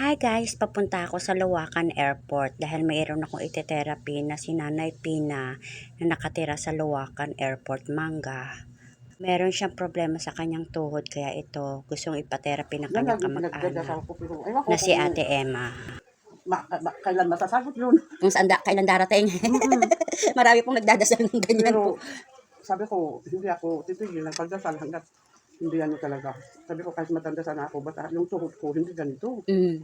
Hi guys, papunta ako sa Luwakan Airport dahil mayroon akong ite-therapy na si Nanay Pina na nakatira sa Luwakan Airport, Manga. Meron siyang problema sa kanyang tuhod kaya ito gustong ipa-therapy ng Yan kanyang kamag-anak na si Ate Emma. ma- ma- kailan masasagot yun. Kung saan da, kailan darating. Marami pong nagdadasal ng ganyan Pero po. sabi ko, hindi ako titigil ng pagdasal hanggat hindi ano talaga. Sabi ko kahit matanda sana ako, basta yung tuhod ko hindi ganito. Mm,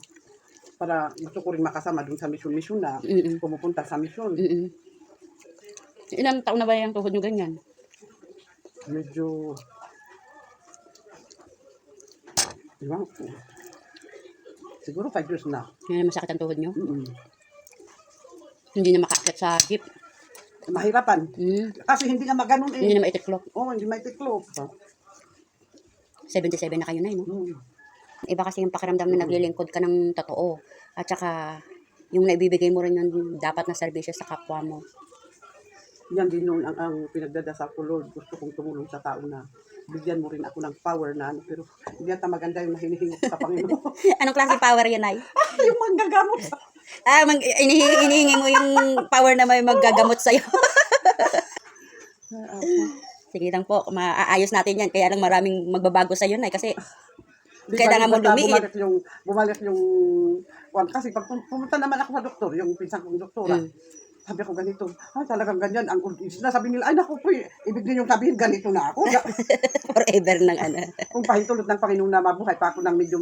Para gusto ko rin makasama dun sa mission-mission na mm, mm, pumupunta sa mission. mm, mm. Ilang taon na ba yung tuhod nyo ganyan? Medyo... Ewan ko. Siguro 5 years na. Yan masakit ang tuhod nyo? Mm-mm. Hindi na makakit sa jeep. Mahirapan. Mm, Kasi hindi nga maganon hindi eh. na maitiklop. Oo, hindi may tiklop. 77 na kayo na, no? Mm. Iba kasi yung pakiramdam na naglilingkod ka ng totoo. At saka, yung naibibigay mo rin yung dapat na serbisyo sa kapwa mo. Yan din noon ang, ang pinagdadasal ko, Lord. Gusto kong tumulong sa tao na bigyan mo rin ako ng power na ano. Pero hindi yata maganda yung hinihingi ko sa Panginoon. Anong klase power yan, ay? yung manggagamot sa... Ah, mag, inihingi, inihingi mo yung power na may maggagamot sa'yo. Sige lang po, maaayos natin yan. Kaya lang maraming magbabago sa'yo, Nay. Kasi, Di Kailangan mo lumiit. Bumalik yung, bumalik yung, kwan, kasi pag pum- pumunta naman ako sa doktor, yung pinsan kong doktora, Mm. sabi ko ganito, ah talagang ganyan, ang sinasabi nila, ay naku po, ibig din yung sabihin, ganito na ako. forever ng ano. Kung pahintulot ng Panginoon na mabuhay pa ako ng medyo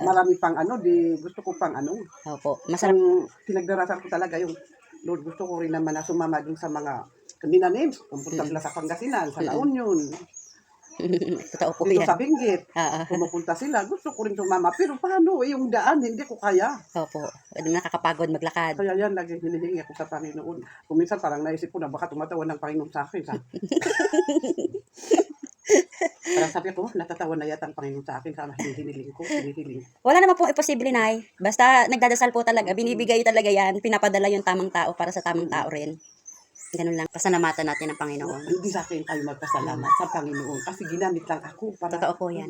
marami pang ano, di gusto ko pang ano, Opo, masarap. Ang pinagdarasal ko talaga yung Lord, gusto ko rin naman na sumama dun sa mga kanina names. Pumunta sila sa Pangasinan, sa La Union, Totoo po dito yan. sa Benguet. Ah, ah. Pumupunta sila. Gusto ko rin sumama. Pero paano? Eh, yung daan, hindi ko kaya. Opo, nakakapagod maglakad. Kaya yan, lagi hinihingi ako sa Panginoon. Kung minsan parang naisip ko na baka tumatawan ng Panginoon sa akin. Sa... parang sabi ko, natatawa na yata ang Panginoon sa akin sa hinihiling ko, hinihiling. Wala naman pong imposible, Nay. Basta nagdadasal po talaga, binibigay talaga yan, pinapadala yung tamang tao para sa tamang tao rin. Ganun lang. Pasalamatan natin ng Panginoon. Hindi sa akin tayo magpasalamat sa Panginoon kasi ginamit lang ako para Totoo po yan.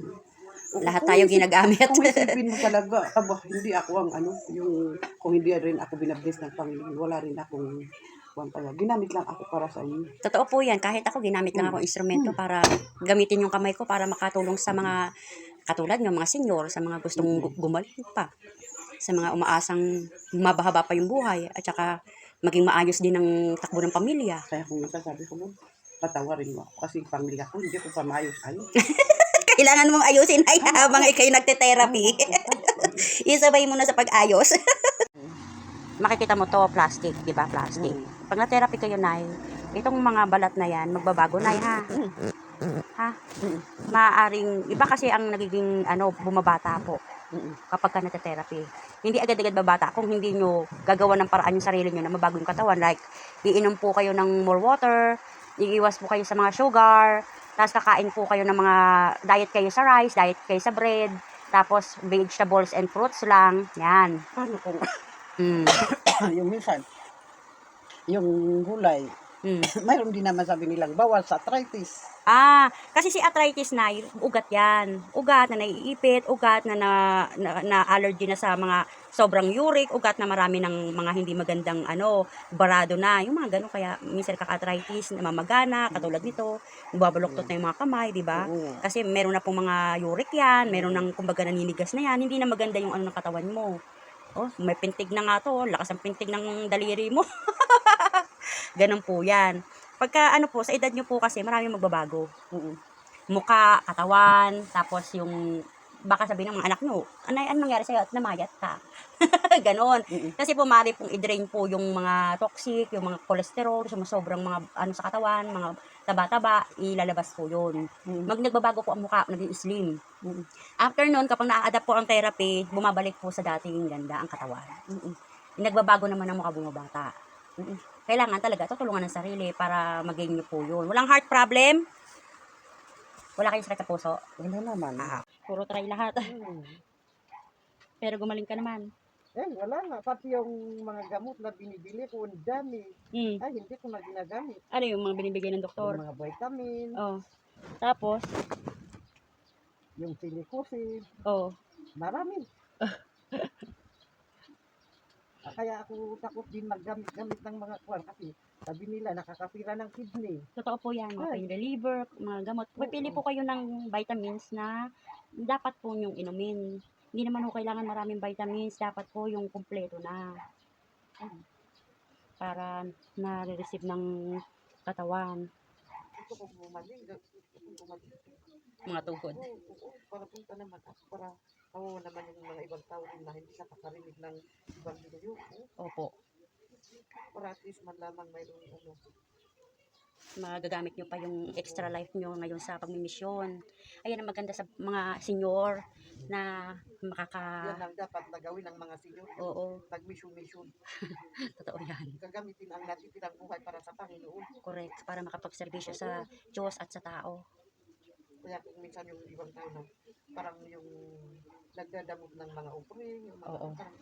Lahat tayo isip- ginagamit. Kung isipin mo talaga, aba, hindi ako ang ano, yung, kung hindi rin ako binabless ng Panginoon, wala rin akong, kung kaya, ginamit lang ako para sa inyo. Totoo po yan. Kahit ako, ginamit lang ako instrumento para gamitin yung kamay ko para makatulong sa mga katulad ng mga senior, sa mga gustong gu- gumaling pa. Sa mga umaasang mabahaba pa yung buhay. At saka maging maayos din ang takbo ng pamilya. Kaya kung minsan sabi ko, Lord, patawarin mo ako kasi pamilya ko, hindi ko pa maayos ayos. Kailangan mong ayusin ay habang ikay nagte-therapy. Isabay mo na sa pag-ayos. Makikita mo to, plastic, di ba? Plastic. Pag na-therapy kayo, Nay, itong mga balat na yan, magbabago, Nay, ha? Ha? Maaring, iba kasi ang nagiging, ano, bumabata po kapag ka nate-therapy. Hindi agad-agad babata kung hindi nyo gagawa ng paraan yung sarili nyo na mabago yung katawan. Like, iinom po kayo ng more water, iiwas po kayo sa mga sugar, tapos kakain po kayo ng mga diet kayo sa rice, diet kayo sa bread, tapos vegetables and fruits lang. Yan. Paano kung, Mm. yung minsan, yung gulay, Mm. mayroon din naman sabi nilang bawal sa arthritis. Ah, kasi si arthritis na, ugat yan. Ugat na naiipit, ugat na na, na, na allergy na sa mga sobrang uric, ugat na marami ng mga hindi magandang ano, barado na. Yung mga ganun, kaya minsan kaka-arthritis, namamagana, katulad nito, bumabaloktot na yung mga kamay, di ba? Kasi meron na pong mga uric yan, meron ng kumbaga naninigas na yan, hindi na maganda yung ano ng katawan mo. Oh, may pintig na nga to, lakas ang pintig ng daliri mo. Ganun po yan. Pagka ano po, sa edad nyo po kasi maraming magbabago. Oo. Muka, katawan, tapos yung baka sabihin ng mga anak nyo, ano, ano nangyari sa'yo at namayat ka? Ganon. Mm-mm. Kasi po, maaari pong i-drain po yung mga toxic, yung mga cholesterol, yung sobrang mga ano sa katawan, mga taba-taba, ilalabas po yun. Mm. Mag nagbabago po ang mukha, naging slim. Mm. After nun, kapag na-adapt po ang therapy, bumabalik po sa dating ganda ang katawan. Mm-mm. Nagbabago naman ang mukha bumabata. Kailangan talaga tutulungan ng sarili para maging nyo po yun. Walang heart problem. Wala kayong sakit sa puso. Wala naman. Ah, puro try lahat. Mm. Pero gumaling ka naman. Eh, wala nga. Pati yung mga gamot na binibili ko, ang dami. Hmm. Ay, hindi ko na ginagamit. Ano yung mga binibigay ng Yung doktor? mga vitamin, Oh. Tapos, yung silicosis, oh. marami. kaya ako takot din maggamit-gamit ng mga kwan kasi sabi nila nakakapira ng kidney. Totoo po yan, Ay. pain reliever, mga gamot. Pipili po kayo ng vitamins na dapat po yung inumin. Hindi naman po kailangan maraming vitamins, dapat po yung kumpleto na. Para na-receive ng katawan, ko bumaling, mga tuhod. Oo, para punta naman ako para kawawa naman yung mga ibang tao rin na hindi nakakarinig ng ibang video. Oo, Opo. Para at least man lamang mayroong ano. magagamit nyo pa yung extra life nyo ngayon sa pagmimisyon. Ayan ang maganda sa mga senior na makaka... Yan ang dapat na gawin ng mga senior. Oo, Pag-mission-mission. totoo yan. Gagamitin ang natitirang buhay para sa Panginoon. Correct. Para makapagserbisyo sa Diyos at sa tao. Kaya kung minsan yung ibang tao na parang yung nagdadamot ng mga offering, yung mga Oo. parang,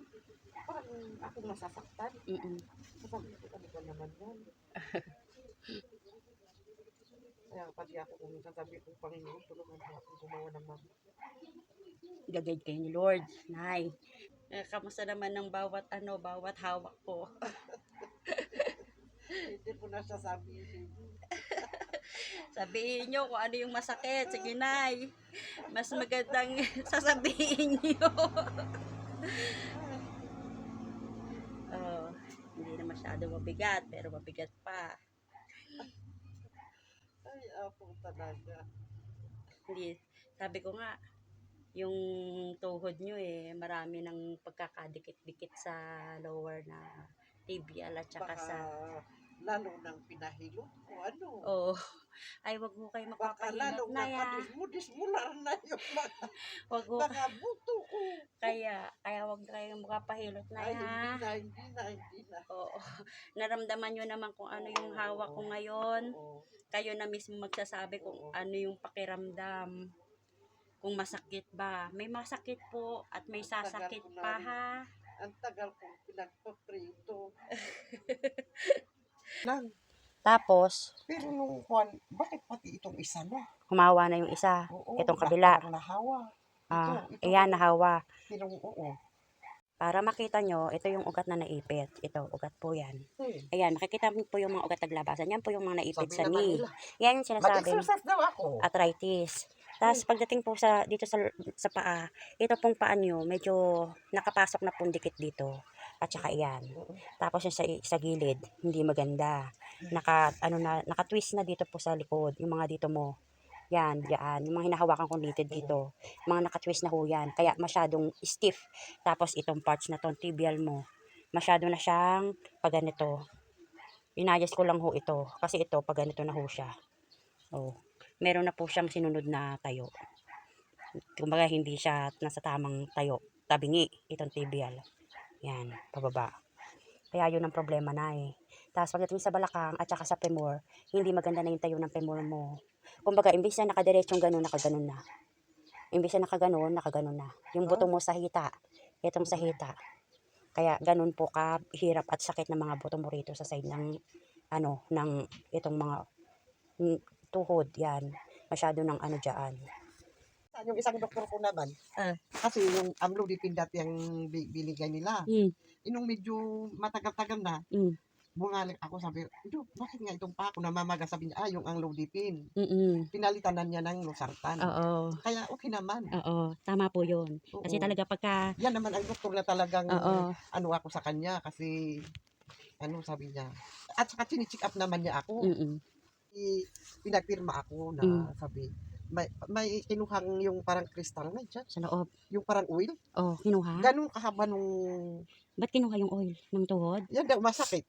parang akong nasasaktan. Mm-mm. Sabi ko, ano ba naman yan? Kaya pati ako kung minsan sabi ko, Panginoon, tulungan mo akong gumawa ng mga Gagayad kayo ni Lord. Nay. Eh, kamusta naman ng bawat ano, bawat hawak po? Hindi ko na siya sabihin. Sabihin nyo kung ano yung masakit. Sige, Nay. Mas magandang sasabihin nyo. oh, hindi na masyado mabigat, pero mabigat pa. Ay, apo talaga. Hindi, sabi ko nga, yung tuhod nyo eh, marami ng pagkakadikit-dikit sa lower na tibial at saka Baka sa... lalo nang pinahilot ko ano. Oo. Ay, wag mo kayo magpapahilot na ya. padismo-dismular na yung mga, Wag mo, mga buto ko. kaya, kaya wag kayo magpapahilot na Ay, ya. hindi na, hindi na, hindi na. Oo. Naramdaman nyo naman kung ano yung hawak ko ngayon. Oo. Kayo na mismo magsasabi kung ano yung pakiramdam. Kung masakit ba. May masakit po at may sasakit pa ha. Ang tagal kong pinagpaprito. Lang. Tapos, Pero nung kwan, bakit pati itong isa na? humawa na yung isa. Oo, Itong kabila. parang nahawa. Ah, ito. ayan, nahawa. Pero oo. Para makita nyo, ito yung ugat na naipit. Ito, ugat po yan. Hmm. Ayan, makikita mo po yung mga ugat naglabasan. Yan po yung mga naipit Sabi sa naman knee. nila, Yan yung sinasabi. Mag-exercise daw ako. arthritis. Tapos pagdating po sa dito sa sa paa, ito pong paa nyo, medyo nakapasok na pong dikit dito. At saka iyan. Tapos yung sa, sa gilid, hindi maganda. Naka, ano na, naka-twist na dito po sa likod. Yung mga dito mo. Yan, yan. Yung mga hinahawakan kong litid dito. Mga naka-twist na ho yan. Kaya masyadong stiff. Tapos itong parts na to, tibial mo. Masyado na siyang pag ganito. Inayos ko lang ho ito. Kasi ito, pag ganito na ho siya. Oh meron na po siyang sinunod na tayo. Kumbaga hindi siya nasa tamang tayo. Tabingi, itong tibial. Yan, pababa. Kaya yun ang problema na eh. Tapos pagdating sa balakang at saka sa femur, hindi maganda na yung tayo ng femur mo. Kumbaga, imbis na nakadiretsyong ganun, nakaganon na. Imbis na nakaganon, nakaganon na. Yung buto mo sa hita, itong sa hita. Kaya ganun po ka hirap at sakit ng mga buto mo rito sa side ng ano, ng itong mga mm, tuhod, yan. Masyado ng ano dyan. Yung isang doktor ko naman, Ah. kasi yung amlodipine dati ang bi- binigay nila. Mm, Inong medyo matagal-tagal na, mm, bumalik ako sabi, Dok, bakit nga itong pa ako namamaga? Sabi niya, ah, yung amlodipine. mm, mm. Pinalitan na niya ng losartan. Oo, Kaya okay naman. oo, tama po yun. Oo. Kasi talaga pagka, Yan naman ang doktor na talagang oo, ano ako sa kanya kasi ano sabi niya. At saka chinicheck up naman niya ako. mm, mm, I- Pinagpirma ako na Mm. sabi, may, may kinuhang yung parang kristal na dyan. sa loob. Yung parang oil. Oh, kinuha? Ganun kahaba nung, Ba't kinuha yung oil ng tuhod? yan daw masakit.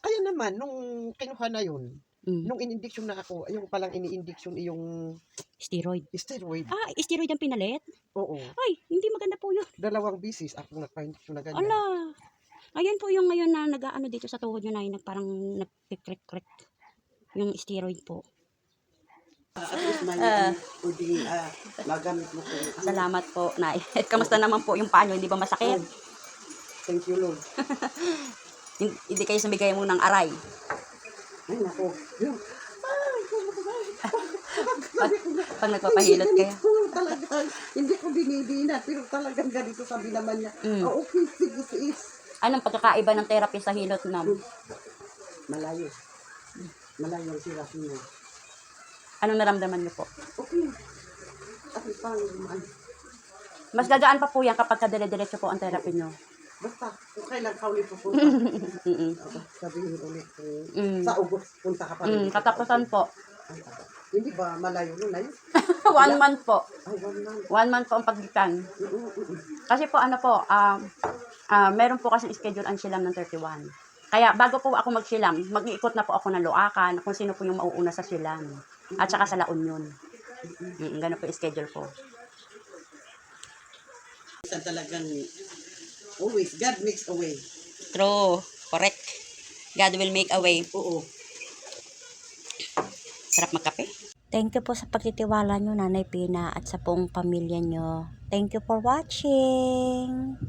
Kaya naman, nung kinuha na yun, Mm, nung in-injection na ako, yung palang ini-injection yung steroid. steroid. Ah, steroid ang pinalit? Oo. Ay, hindi maganda po yun. Dalawang bisis ako nagpa-injection na ganyan. Ala, ayan po yung ngayon na nag-ano dito sa tuhod nyo na yung parang nagpikrek-krek. Yung steroid po. At least may Ah. pwedeng ah, magamit mo ko. Salamat po, Nay. Kamusta naman po yung paa nyo? Hindi ba masakit? Thank you, Lord. Hin- Hindi kayo sumigay mo ng aray. Ay, nako. Yun. Pag nagpapahilot kayo. Talaga. Hindi ko binibina, pero talagang ganito sabi naman niya. Mm. Ah, okay, sige, sige. Anong pagkakaiba ng therapy sa hilot, ma'am? Malayo. Malayo ang sirapin mo. Anong naramdaman niyo po? Okay. At pang, ano, Mas gagaan pa po yan kapag kadire-diretso po ang therapy niyo. basta, kung kailan ka ulit pupunta, Mm-mm. sabihin ulit kung Mm. sa August punta ka pa Mm, rin. katapusan po. Ay, Hindi ba malayo nun ay? one month po. Ay, one month. One month po ang pagitan. Mm, mm, mm. Kasi po ano po, um, ah, meron po kasi schedule ang silam ng 31. Kaya bago po ako magsilam, mag-iikot na po ako ng Loacan, kung sino po yung mauuna sa silam. At saka sa La Union. Mm, ganun po yung schedule ko. Minsan talagang always, God makes a way. True. Correct. God will make a way. Oo. Sarap magkape. Thank you po sa pagtitiwala nyo, Nanay Pina, at sa buong pamilya nyo. Thank you for watching.